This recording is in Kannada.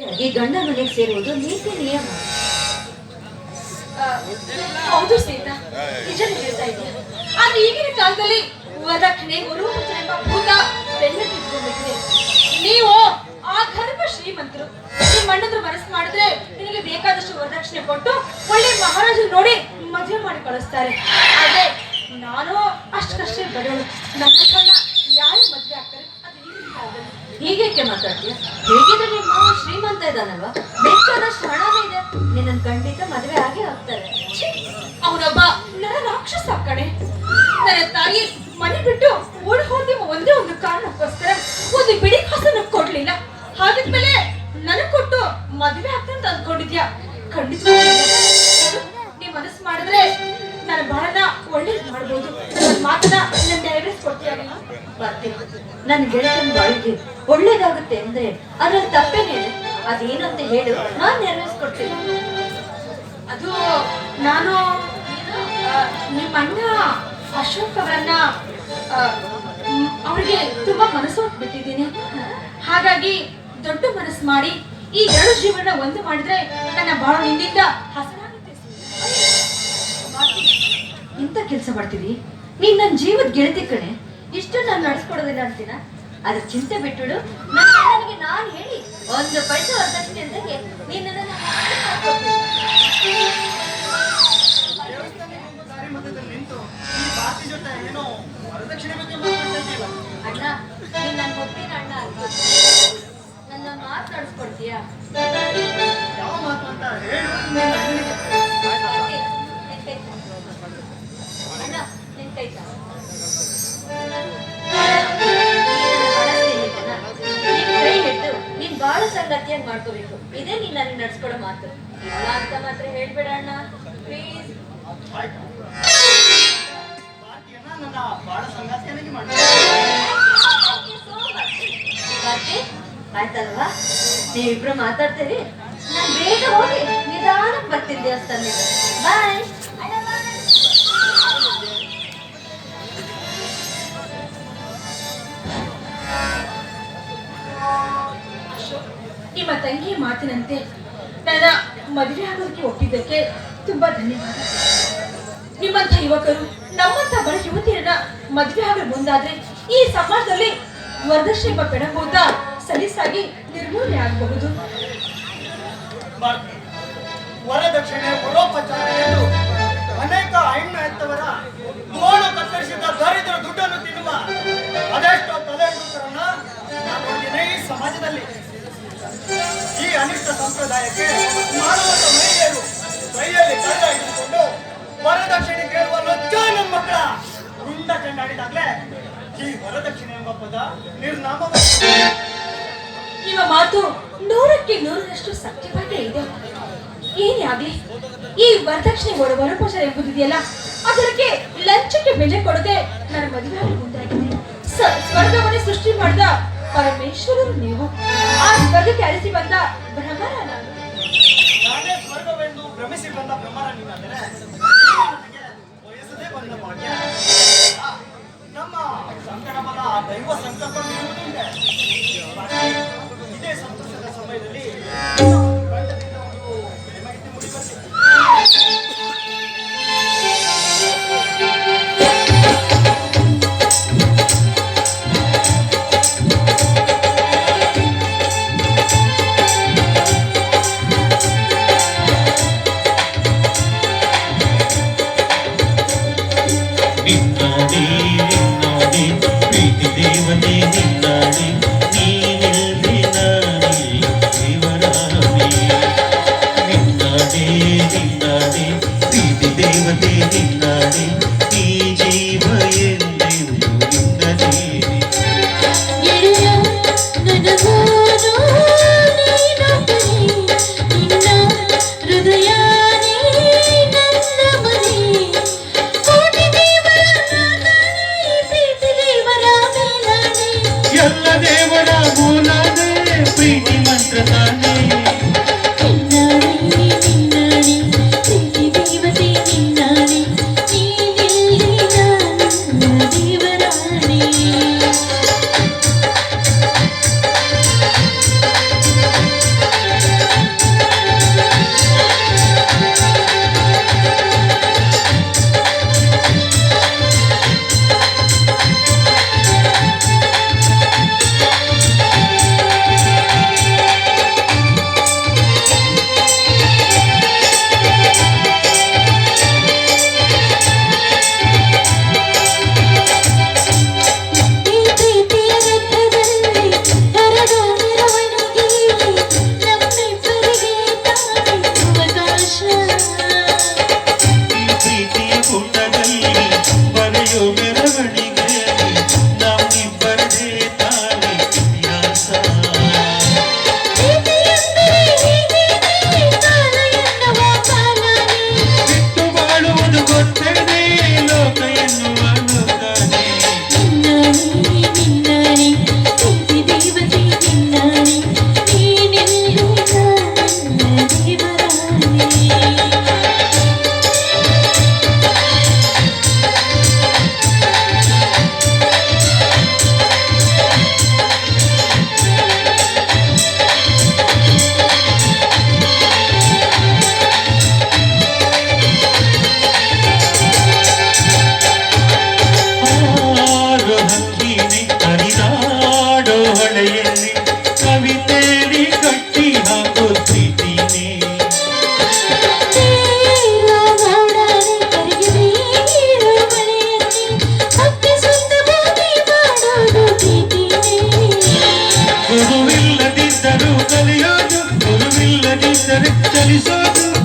ಈ ಗಂಡ ಮನೆಗೆ ಸೇರುವುದು ನೀತಿ ನಿಯಮ. ಹೌದು ಸ್ನೇಹಿತ ನಿಜ ಆದ್ರೆ ಈಗಿನ ಕಾಲದಲ್ಲಿ ವರದಕ್ಷಿಣೆ ಗುರುಪೂಜೆ ಎಂಬ ಭೂತ ಬೆನ್ನ ನೀವು ಆ ಗರ್ಭ ಶ್ರೀಮಂತರು, ನಿಮ್ಮ ಅಣ್ಣಂದ್ರು ಮನಸ್ಸು ಮಾಡಿದ್ರೆ ನಿನಗೆ ಬೇಕಾದಷ್ಟು ವರದಕ್ಷಿಣೆ ಕೊಟ್ಟು ಒಳ್ಳೆ ಮಹಾರಾಜರು ನೋಡಿ ಮದುವೆ ಮಾಡಿ ಕಳಿಸ್ತಾರೆ. ಆದ್ರೆ ನಾನು ಅಷ್ಟಕ್ಕಷ್ಟೇ ಬಡವಳು. ನನ್ನ ಕಣ್ಣ ಯಾರು ಮದುವೆ ಆಗ್ತಾರೆ ಅದು ಈಗಿನ ಕಾಲದಲ್ಲಿ. ಹೀಗೇಕೆ ಮಾತಾಡ್ತೀಯ? ಹೇಗಿದ್ರೆ ನಿಮ್ಮ ಶ್ರೀಮಂತ ಇದ್ದಾನಲ್ವಾ ಬೇಕಾದಷ್ಟು ಹಣವೇ ಇದೆ. ನಿನ್ನ ಖಂಡಿತ ಮದುವೆ ಆಗಿ ಆಗ್ತಾರೆ ಅವನೊಬ್ಬ ನನ್ನ ರಾಕ್ಷಸ ಕಣೆ. ನನ್ನ ತಾಯಿ ಮನೆ ಬಿಟ್ಟು ಓಡಿ ಹೋದ ಒಂದೇ ಒಂದು ಕಾರಣಕ್ಕೋಸ್ಕರ ಒಂದು ಬಿಡಿ ಕಾಸನ್ನು ಕೊಡ್ಲಿಲ್ಲ. ಹಾಗಿದ್ಮೇಲೆ ನನಗ್ ಕೊಟ್ಟು ಮದುವೆ ಆಗ್ತಂತ ಅಂದ್ಕೊಂಡಿದ್ಯಾ ಖಂಡಿತ ನೀ ಮನಸ್ಸು ಮಾಡಿದ್ರೆ ನನ್ನ ಬಾಳನ ಒಳ್ಳೇದು ಮಾಡ್ಬೋದು. ನನ್ನ ಮಾತನ್ನ ನನ್ನ ನೆರವೇರಿಸ್ಕೊಡ್ತೀಯ? ಬರ್ತೀನಿ. ನನ್ನ ಗೆಳತನ ಬಾಳಿಗೆ ಒಳ್ಳೇದಾಗುತ್ತೆ ಅಂದ್ರೆ ಅದ್ರಲ್ಲಿ ತಪ್ಪೇನೇನೆ ಅದೇನಂತ ಹೇಳು. ನಾನು ನೆರವೇರಿಸ್ಕೊಡ್ತೀನಿ ಅದು ನಾನು ನಿಮ್ಮ ಅಣ್ಣ ಅಶೋಕ್ ಅವರನ್ನ ಅವ್ರಿಗೆ ತುಂಬಾ ಮನಸ್ಸು ಬಿಟ್ಟಿದ್ದೀನಿ. ಹಾಗಾಗಿ ದೊಡ್ಡ ಮನಸ್ಸು ಮಾಡಿ ಈ ಎರಡು ಜೀವನ ಒಂದು ಮಾಡಿದ್ರೆ ನನ್ನ ಬಹಳ ನಿಂದಿಂದ ಹಸನಾಗುತ್ತೆ. ಇಂಥ ಕೆಲಸ ಮಾಡ್ತೀವಿ ನೀನ್ ನನ್ನ ಜೀವದ ಗೆಳತಿ ಕಣೆ. ಇಷ್ಟು ನಾನು ನಡೆಸ್ಕೊಡೋದಿಲ್ಲ ಅಂತೀನ ಅದ್ರ ಚಿಂತೆ ಬಿಟ್ಬಿಡು. ನನ್ನ ನಾನು ಹೇಳಿ ಒಂದು ಪೈಸೆ ವರದಕ್ಷಿಣೆ ಅಂದಾಗೆ ನೀನ್ ಮಾತಾಡ್ತಿದ್ದೀವ ಅಣ್ಣ ನೀನು ನನ್ನ ಮುದ್ದಿನ ಅಣ್ಣ ಅಲ್ವಾ? ನನ್ನ ಮಾತಾಡಿಸ್ಕೊಡ್ತೀಯಾ ಯಾವ ಮಾತು ಅಂತ ಹೇಳು. ಬಾಳ ಸಂಗತಿಯಾಗಿ ಮಾಡ್ಕೋಬೇಕು. ಇದೇ ನೀನ್ ನನ್ ನಡ್ಸ್ಕೊಡೋ ಮಾತು. ಇಲ್ಲ ಅಂತ ಮಾತ್ರ ಹೇಳ್ಬೇಡ ಅಣ್ಣ. ಪ್ಲೀಸ್ ನನ್ನ ಸಂಗಾತಿಯನ್ನಾಗಿ ಆಯ್ತಲ್ವಾ? ನೀವಿಬ್ರು ಮಾತಾಡ್ತೀರಿ? ನಾನು ಬೇಗ ಹೋಗಿ ನಿಧಾನಕ್ಕೆ ಬರ್ತೀನಿ ದೇವಸ್ಥಾನ ಬಾಯ್ ನಿಮ್ಮ ತಂಗಿಯ ಮಾತಿನಂತೆ ನನ್ನ ಮದುವೆ ಆಗೋದಕ್ಕೆ ಒಪ್ಪಿದ್ದಕ್ಕೆ ತುಂಬಾ ಧನ್ಯವಾದ. ನಿಮ್ಮಂಥ ಯುವಕರು, ನಮ್ಮಂಥ ಬಡ ಯುವತಿಯರನ್ನ ಮದುವೆ ಆಗಲು ಮುಂದಾದ್ರೆ ಈ ಸಮಾಜದಲ್ಲಿ ವರದಕ್ಷಿಣೆ ಎಂಬ ಬೆಡಭೂತ ಸಲೀಸಾಗಿ ನಿರ್ಮೂಲನೆ ಆಗಬಹುದು. ವರದಕ್ಷಿಣೆ ಪರೋಪಚಾರ ಅನೇಕ ಹೆಣ್ಣು ಹೆತ್ತವರ ಗೋಣ ಕತ್ತರಿಸಿದ ದರಿದ್ರ ದುಡ್ಡನ್ನು ತಿನ್ನುವ ಅದೆಷ್ಟೋ ತಲೆ ಈ ಸಮಾಜದಲ್ಲಿ ಸಂಪ್ರದಾಯಕ್ಕೆ ಮಾಡುವಂತ ಮಹಿಳೆಯರು ಕೈಯಲ್ಲಿ ಹಿಡಿದುಕೊಂಡು ವರದಕ್ಷಿಣೆ ಕೇಳುವ ಲಜ್ಜ ನಮ್ಮ ಮಕ್ಕಳ ಗುಂಡ ಚೆಂಡಾಡಿದಾಗ್ಲೇ ಈ ವರದಕ್ಷಿಣೆ ಎಂಬ ಪದ ನಿರ್ನಾಮ ನಿಮ್ಮ ಮಾತು ನೂರಕ್ಕೆ ನೂರರಷ್ಟು ಸತ್ಯವಾಗೇ ಇದೆ. ಏನೇ ಆಗ್ಲಿ, ಈ ವರದಕ್ಷಿಣೆ ವರ ವರಪೋಷಣ ಎಂಬುದಿದೆಯಲ್ಲ, ಅದಕ್ಕೆ ಲಂಚಕ್ಕೆ ಬೆಲೆ ಕೊಡದೆ ನನ್ನ ಮದುವೆ ಮುಂದಾಗಿದೆ. ಸ್ವರ್ಗವನ್ನೇ ಸೃಷ್ಟಿ ಮಾಡಿದ ಪರಮೇಶ್ವರರು ನೀವು. ಆ ಸ್ವರ್ಗಕ್ಕೆ ಅರಸಿ ಬಂದ ಭ್ರಮರ ನಾನು. ನಾನೇ ಸ್ವರ್ಗವೆಂದು ಭ್ರಮಿಸಿ ಬಂದ ಭ್ರಮರ ನೀನಾದರೆ Jesus.